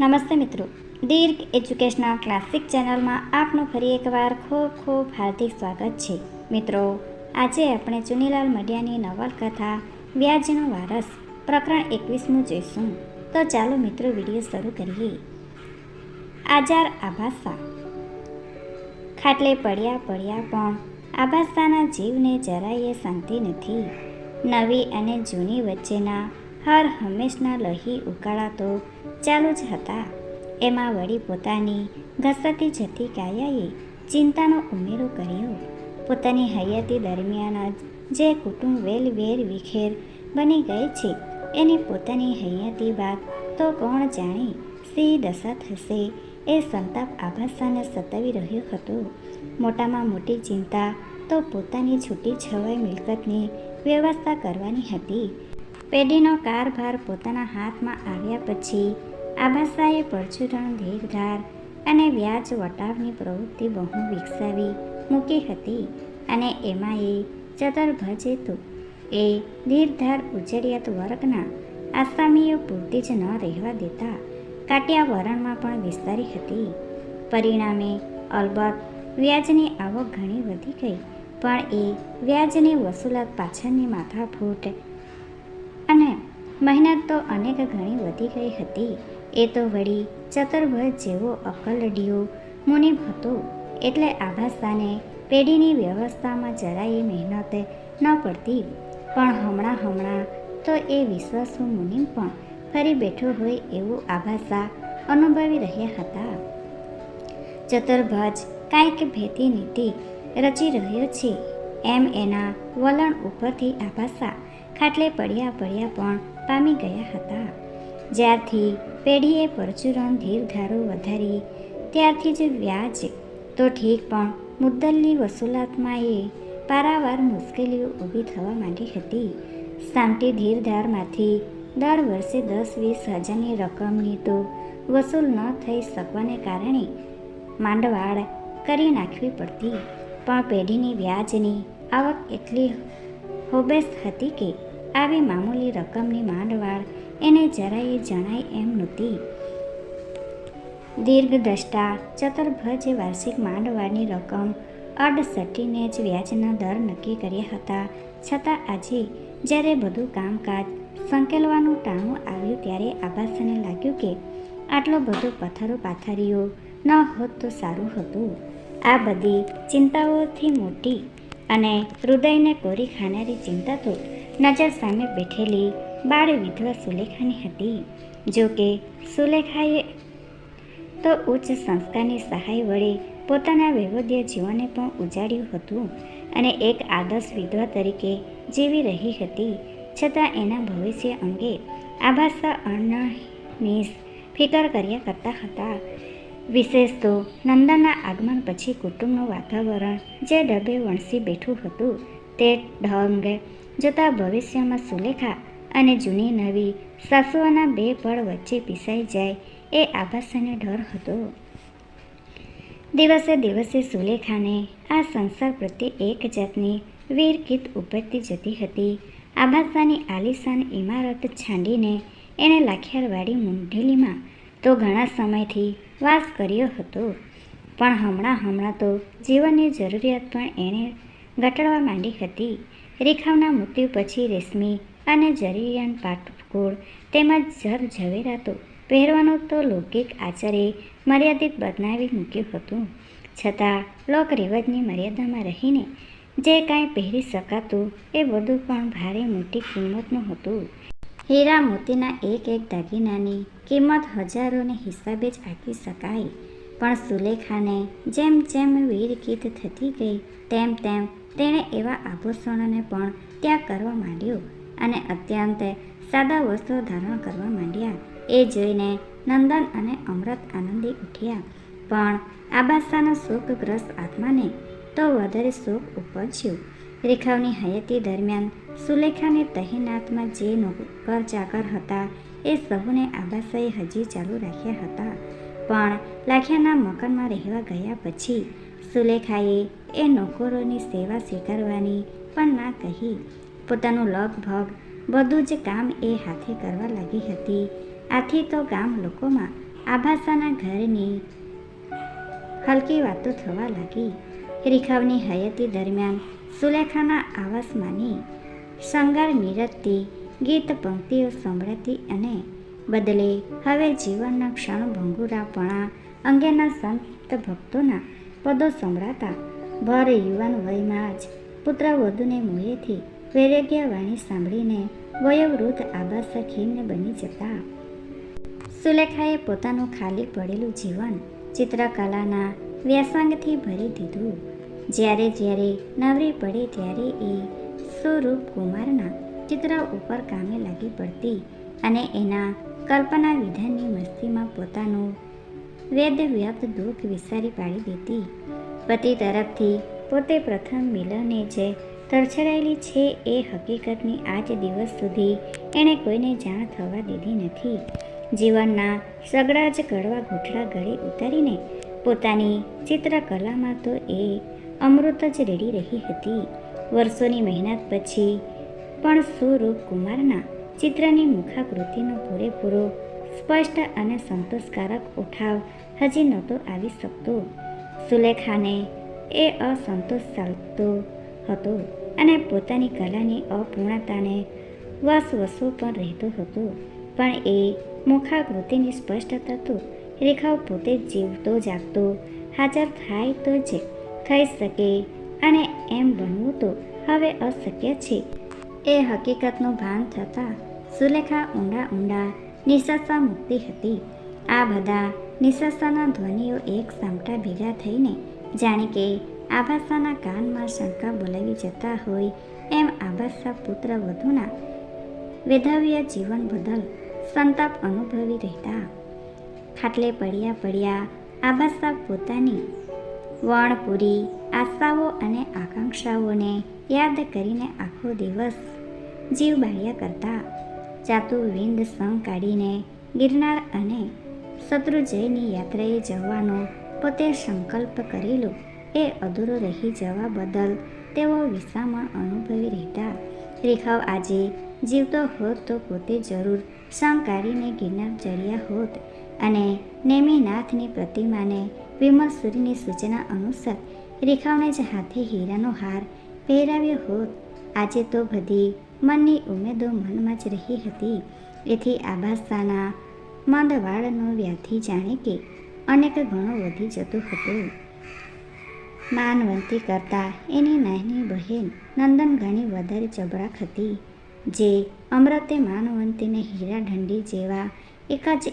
નમસ્તે મિત્રો. દીર્ઘ educational classic ચેનલમાં આપનું ફરી એકવાર ખૂબ ખૂબ હાર્દિક સ્વાગત છે. મિત્રો, આજે આપણે ચુનીલાલ મડિયાની નવલકથા વ્યાજનો વારસ, પ્રકરણ એકવીસમું જોઈશું. તો ચાલો મિત્રો વીડિયો શરૂ કરીએ. આજાર આભાસા. ખાટલે પડ્યા પડ્યા પણ આભાસાના જીવને જરાયે શાંતિ નથી. નવી અને જૂની વચ્ચેના હર હંમેશના લહી ઉકાળા તો ચાલુ જ હતા. એમાં વળી પોતાની ઘસતી જતી કાયાએ ચિંતાનો ઉમેરો કર્યો. પોતાની હયાતી દરમિયાન જ જે કુટુંબ વેલ વેર વિખેર બની ગઈ છે, એની પોતાની હયાતી બાદ તો કોણ જાણે સી દશા થશે એ સંતાપ આભાસાને સતાવી રહ્યો હતો. મોટામાં મોટી ચિંતા તો પોતાની છૂટી છવાઈ મિલકતની વ્યવસ્થા કરવાની હતી. પેઢીનો કારભાર પોતાના હાથમાં આવ્યા પછી આભાસાએ પરચુરણ, ધીરધાર અને વ્યાજ વટાવની પ્રવૃત્તિ બહુ વિકસાવી મૂકી હતી અને એમાં એ ચતરભજ તો એ ધીરધાર ઉજરિયાત વર્ગના આસામીઓ પૂરતી જ ન રહેવા દેતા કાટિયાવરણમાં પણ વિસ્તારી હતી. પરિણામે અલબત્ત વ્યાજની આવક ઘણી વધી ગઈ, પણ એ વ્યાજની વસૂલાત પાછળની માથાફૂટ મહેનત તો અનેક ઘણી વધી ગઈ હતી. એ તો વળી ચતુર્ભજ જેવો અકલડિયો મુનિબ હતો. એટલે આભાસાને પેઢીની વ્યવસ્થામાં જરાય મહેનત ન પડતી. પણ હમણાં હમણાં તો એ વિશ્વાસુ મુનિમ પણ ફરી બેઠો હોય એવું આભાસા અનુભવી રહ્યા હતા. ચતુર્ભજ કાંઈક ભેતી નીતિ રચી રહ્યો છે. એમ એના વલણ ઉપરથી આભાસા ખાટલે પડ્યા પડ્યા પણ પામી ગયા હતા. જ્યારથી પેઢીએ પરચુરણ ધીરધારો વધારી, ત્યારથી જ વ્યાજ. તો ઠીક, પણ મુદ્દલની વસૂલાતમાં એ પારાવાર મુશ્કેલીઓ ઊભી થવા માંડી હતી. સામટી ધીરધારમાંથી દર વર્ષે દસ વીસ હજારની રકમની તો વસૂલ ન થઈ શકવાને કારણે માંડવાળ કરી નાખવી પડતી. પણ પેઢીની વ્યાજની આવક એટલી હોબેસ હતી કે આવી મામૂલી રકમની માંડવાળ એને જરાય જણાય એમ નહોતી. દીર્ઘદ્રષ્ટા, ચતુર્ભજે વાર્ષિક માંડવાળની રકમ અડસઠીને જ વ્યાજના દર નક્કી કર્યા હતા. છતાં આજે જ્યારે બધું કામકાજ સંકેલવાનું ટાણું આવ્યું ત્યારે આભાસને લાગ્યું કે આટલો બધો પથ્થરો પાથરીઓ ન હોત તો સારું હતું. આ બધી ચિંતાઓથી મોટી અને હૃદયને કોરી ખાનારી ચિંતા તો નજર સામે બેઠેલી બાળ વિધવા સુલેખાની હતી. જો કે સુલેખાએ તો ઉચ્ચ સંસ્કારની સહાય વડે પોતાના વૈવધ્ય જીવનને પણ ઉજાડ્યું હતું અને એક આદર્શ વિધવા તરીકે જીવી રહી હતી. છતાં એના ભવિષ્ય અંગે આભાસા અણની ફિકર કર્યા કરતા હતા. વિશેષ તો નંદનના આગમન પછી કુટુંબનું વાતાવરણ, જે ડબે વણસી બેઠું હતું, તે ઢંગે જોતા ભવિષ્યમાં સુલેખા અને જૂની નવી સાસુઓના બે પળ વચ્ચે પીસાઈ જાય એ આભાસને ડર હતો. દિવસે દિવસે સુલેખાને આ સંસાર પ્રત્યે એક જાતની વીરકીત ઉપજતી જતી હતી. આભાસાની આલિશાન ઇમારત છાંડીને એણે લાખિયારવાડી મુંઢેલીમાં તો ઘણા સમયથી વાસ કર્યો હતો. પણ હમણાં હમણાં તો જીવનની જરૂરિયાત પણ એણે ઘટાડવા માંડી હતી. રેખાવના મૃત્યુ પછી રેશમી અને જરૂરિયાન પાટકોળ તેમજ જર ઝવેરાતો પહેરવાનું તો લૌકિક આચારે મર્યાદિત બનાવી મૂક્યું હતું. છતાં લોક રિવાજની મર્યાદામાં રહીને જે કાંઈ પહેરી શકાતું એ બધું પણ ભારે મોટી કિંમતનું હતું. હીરા મોતીના એક એક દાગીનાની કિંમત હજારોને હિસાબે જ આંકી શકાય. પણ સુલેખાને જેમ જેમ વીરગીત થતી ગઈ, તેમ તેમ તેણે એવા આભૂષણોને પણ ત્યાગ કરવા માંડ્યો અને અત્યંત સાદા વસ્ત્રો ધારણ કરવા માંડ્યા. એ જોઈને નંદન અને અમૃત આનંદી ઉઠ્યા. પણ આબાસાના શોકગ્રસ્ત આત્માને તો વધારે શોક ઉપજ્યો. રેખાવની હયાતી દરમિયાન સુલેખાને તહેનાતમાં જે નોકર ચાકર હતા, એ સહુને આબાસાએ હજી ચાલુ રાખ્યા હતા. પણ લાખિયાના મકાનમાં રહેવા ગયા પછી સુલેખાએ એ નોકરોની સેવા સ્વીકારવાની પણ ના કહી. પોતાનું લગભગ બધું જ કામ એ હાથે કરવા લાગી હતી. આથી તો ગામ લોકોમાં આભાસાના ઘરની હલકી વાતો થવા લાગી. રેખાવની હયાતી દરમિયાન સુલેખાના આવાસમાંની શંગાર નીરજતી ગીત પંક્તિઓ સંભળાતી અને બદલે હવે જીવનના ક્ષણભંગુરાપણા અંગેના સંત ભક્તોના પદો સંભળાતા ભર યુવાન વયમાં જ પુત્ર વધુને મોહેથી વૈરાગ્ય વાણી સાંભળીને વયોવૃદ્ધ આબાસા ખીમને બની જતા. સુલેખાએ પોતાનું ખાલી પડેલું જીવન ચિત્રકલાના વ્યાસંગથી ભરી દીધું. જ્યારે જ્યારે નવરી પડે ત્યારે એ સ્વરૂપ કુમારના ચિત્ર ઉપર કામે લાગી પડતી અને એના કલ્પના વિધાનની મસ્તીમાં પોતાનું વેદ વ્યાપ્ત દુઃખ વિસારી પાડી દેતી. પતિ તરફથી પોતે પ્રથમ મિલને જે તરછડાયેલી છે એ હકીકતની આજ દિવસ સુધી એણે કોઈને જાણ થવા દીધી નથી. જીવનના સગડા જ કડવા ઘૂંટડા ગળે ઉતારીને પોતાની ચિત્રકલામાં તો એ અમૃત જ રેડી રહી હતી. વર્ષોની મહેનત પછી પણ સુરૂપ કુમારના ચિત્રની મુખાકૃતિનો પૂરેપૂરો, સ્પષ્ટ અને સંતોષકારક ઉઠાવ હજી નહોતો આવી શકતો. સુલેખાને એ અસંતોષ ચાલતો હતો અને પોતાની કલાની અપૂર્ણતાને વસવસો પણ રહેતો હતો. પણ એ મુખાકૃતિની સ્પષ્ટતા તો રેખાઓ પોતે જીવતો જાગતો. હાજર થાય તો જ થઈ શકે અને એમ બનવું તો હવે અશક્ય છે. એ હકીકતનું ભાન થતાં સુલેખા ઊંડા ઊંડા નિશાસા મૂકતી હતી. આ બધા નિશાસાના ધ્વનિઓ એક સામટા ભેગા થઈને જાણે કે આભાસાના કાનમાં શંકા બોલાવી જતા હોય એમ આભાસા પુત્ર વધુના વેધાવ્ય જીવન બદલ સંતાપ અનુભવી રહેતા. ખાટલે પડ્યા પડ્યા આભાસા પોતાની વણપૂરી આશાઓ અને આકાંક્ષાઓને યાદ કરીને આખો દિવસ જીવ બાળ્યા કરતા. ચાતુર્વિંદ સંગ કાઢીને ગિરનાર અને શત્રુજયની યાત્રાએ જવાનો પોતે સંકલ્પ કરેલો. એ અધૂરો રહી જવા બદલ તેઓ વિસામણ અનુભવી રહેતા. રેખાવ આજે જીવતો હોત તો પોતે જરૂર સંગ કાઢીને ગિરનાર ચડ્યા હોત અને નેમિનાથની પ્રતિમાને વિમલ સુરીની સૂચના અનુસાર રેખાવણે જ હાથે હીરાનો હાર પહેરાવ્યો હોત. આજે તો બધી મનની ઉમેદો મનમાં જ રહી હતી. એથી આભાસાના મંદવાળનો વ્યાધિ જાણે કે અનેક ગણો વધી જતો હતો. માનવંતી કરતાં એની નાની બહેન નંદન ઘણી વધારે ચબરાક હતી, જે અમૃતે માનવંતીને હીરા ઢંડી જેવા એક જ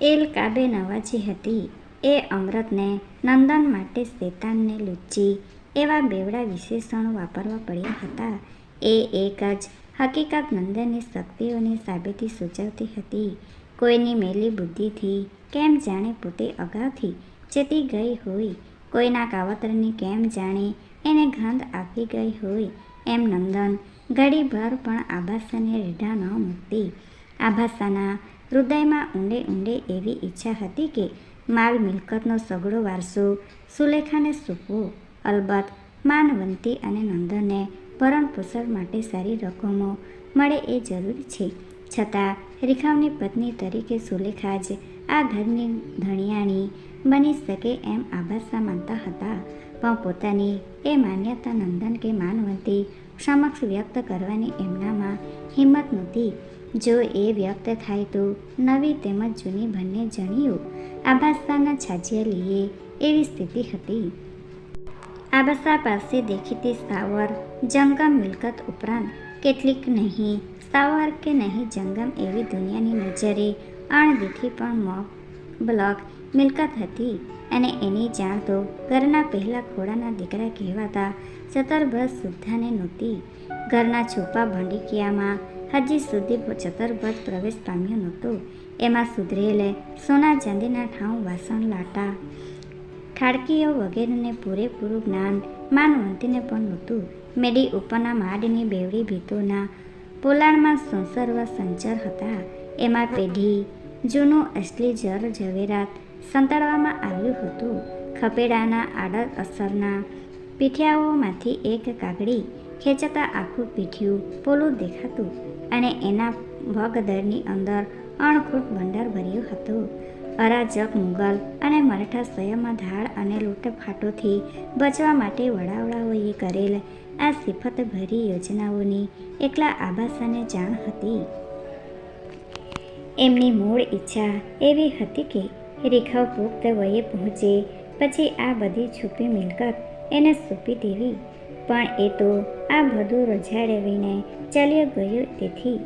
એલ કાબે નવાજી હતી. એ અમૃતને નંદન માટે શેતાનને લુચ્ચી એવા બેવડા વિશેષણો વાપરવા પડ્યા હતા. એ એક જ હકીકત નંદનની શક્તિઓની સાબિતી સૂચવતી હતી. કોઈની મેલી બુદ્ધિથી કેમ જાણે પોતે અગાઉથી ચેતી ગઈ હોય. કોઈના કાવતરની કેમ જાણે એને ગંધ આપી ગઈ હોય. એમ નંદન ઘડીભર પણ આભાસાને રીઢા ન મૂકતી. આભાસાના હૃદયમાં ઊંડે ઊંડે એવી ઈચ્છા હતી કે માલ મિલકતનો સગડો વારસો, સુલેખાને સૂપવો અલબત્ત માનવંતી અને નંદનને ભરણ પોષણ માટે સારી રકમો મળે એ જરૂરી છે. છતાં, રેખાવની પત્ની તરીકે સુલેખા જ આ ઘરની ધણિયાણી બની શકે એમ આભાસા માનતા હતા, પણ પોતાની એ માન્યતા નંદન કે માનવંતી સમક્ષ વ્યક્ત કરવાની એમનામાં હિંમત નહોતી. જો એ વ્યક્ત થાય તો નવી તેમજ જૂની બંને જણીઓ આભાસાના છાજિયા લઈએ એવી સ્થિતિ હતી. આબાસા પાસે દેખીતી સ્થાવર જંગમ મિલકત ઉપરાંત કેટલીક નહીં સ્થાવર કે નહીં જંગમ એવી દુનિયાની નજરે અણદીઠી પણ મોક બ્લોક, મિલકત હતી અને એની જાણ તો ઘરના પહેલા ખોડાના દીકરા કહેવાતા ચતરભજ સુદ્ધાને નહોતી. ઘરના છુપા ભંડીકિયામાં હજી સુધી ચતરભર પ્રવેશ પામ્યો નહોતો. એમાં સુધરેલે સોના ચાંદીના ઠાઉ, વાસણ, લાટા, ખાડકીઓ વગેરેને પૂરેપૂરું જ્ઞાન માનવંતીને પણ નહોતું. મેડી ઉપરના માડની બેવડી ભીતોના પોલાણમાં સંસર્વા સંચર હતા. એમાં પેઢી જૂનું અસલી જર ઝવેરાત સંતાડવામાં આવ્યું હતું. ખપેડાના આડર અસરના પીઠિયાઓમાંથી એક કાગડી ખેંચતા આખું પીઠિયું પોલું દેખાતું. અને એના વગદરની અંદર અણખૂટ ભંડાર ભર્યું હતું. અરાજક, મુગલ અને મરાઠા સ્વયંમાં ધાડ અને લૂંટફાટોથી બચવા માટે વડાવડાઓએ કરેલ આ સિફતભરી યોજનાઓની એકલા આબાસાને જાણ હતી. એમની મૂળ ઈચ્છા એવી હતી કે રેખા પુખ્ત વયે પહોંચે, પછી આ બધી છુપી મિલકત એને સોંપી દેવી. પણ એ તો આ બધું રજાડવીને ચાલ્યો ગયો તેથી.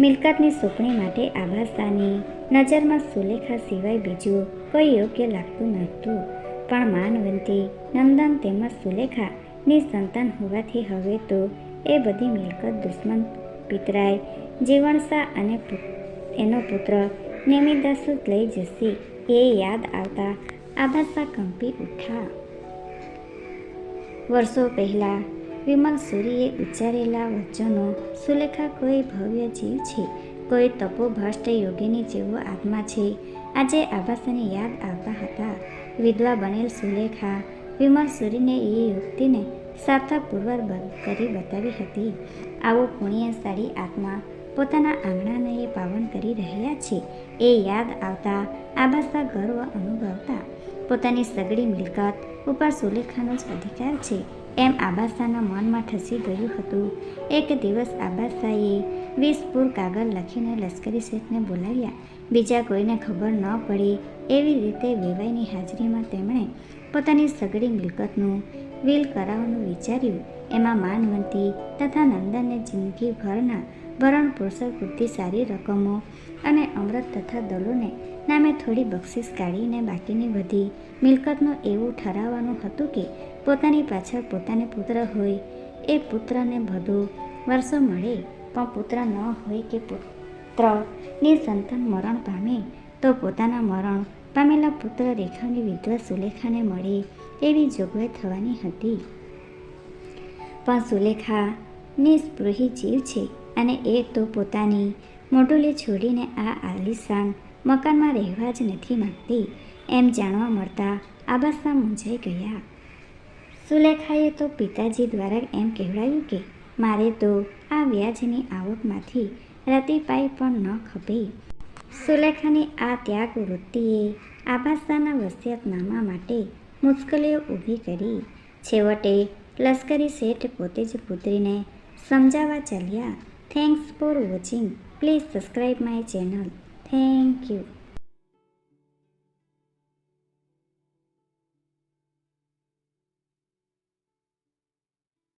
મિલકતની સોંપણી માટે આભાસાની નજરમાં સુલેખા સિવાય બીજું કોઈ યોગ્ય લાગતું નહોતું. પણ માનવંતી નંદન તેમજ સુલેખાની સંતાન હોવાથી હવે તો એ બધી મિલકત દુશ્મન પિતરાય, જીવણસા અને એનો પુત્ર નેમિદાસુ લઈ જશે એ યાદ આવતા આબાસા કંપી ઉઠા વર્ષો પહેલાં વિમલ સૂરીએ ઉચ્ચારેલા વચનો સુલેખા કોઈ ભવ્ય જીવ છે, કોઈ તપોભ્રષ્ટ યોગીની જેવો આત્મા છે. આજે આભાસને યાદ આવતા હતા વિધવા બનેલ સુલેખા. વિમલ સૂરીને એ યુક્તિને સાર્થકપૂર્વક કરી બતાવી હતી. આવો પુણ્યશાળી આત્મા પોતાના આંગણાને એ પાવન કરી રહ્યા છે. એ યાદ આવતા આબાસા ગર્વ અનુભવતા પોતાની સગડી મિલકત ઉપર સુલેખાનો જ અધિકાર છે. એમ આબાસાના મનમાં ઠસી ગયું હતું. એક દિવસ આબાસાએ વીસ પૂર કાગળ લખીને લશ્કરી શેઠને બોલાવ્યા. બીજા કોઈને ખબર ન પડે એવી રીતે વેવાઈની હાજરીમાં તેમણે પોતાની સગડી મિલકતનું વિલ કરાવવાનું વિચાર્યું. એમાં માનવંતી તથા નંદનને જિંદગીભરના ભરણ પોષણ પૂરતી સારી રકમો અને અમૃત તથા દલોને નામે થોડી બક્ષિસ કાઢીને બાકીની બધી મિલકતનું એવું ઠરાવવાનું હતું કે પોતાની પાછળ પોતાને પુત્ર હોય. એ પુત્રને બધું વર્ષો મળે, પણ પુત્ર ન હોય કે પુત્રની સંતાન મરણ પામે, તો પોતાના મરણ પામેલા પુત્ર રેખાની વિધવા સુલેખાને મળે એવી જોગવાઈ થવાની હતી. પણ સુલેખા નિસ્પૃહી જીવ છે અને એ તો પોતાની મોટુલે છોડીને આ આલિશાન મકાનમાં રહેવા જ નથી માંગતી. એમ જાણવા મળતા આબાસા મૂંઝાઈ ગયા. સુલેખાએ તો પિતાજી દ્વારા એમ કહેવડાવ્યું કે, મારે તો આ વ્યાજની આવકમાંથી રતિપાઈ પણ ન ખપે. સુલેખાની આ ત્યાગ વૃત્તિએ આબાસાના વસિયતનામા માટે મુશ્કેલીઓ ઊભી કરી. છેવટે લશ્કરી શેઠ પોતે જ પુત્રીને સમજાવવા ચાલ્યા. Thanks for watching please subscribe my channel thank you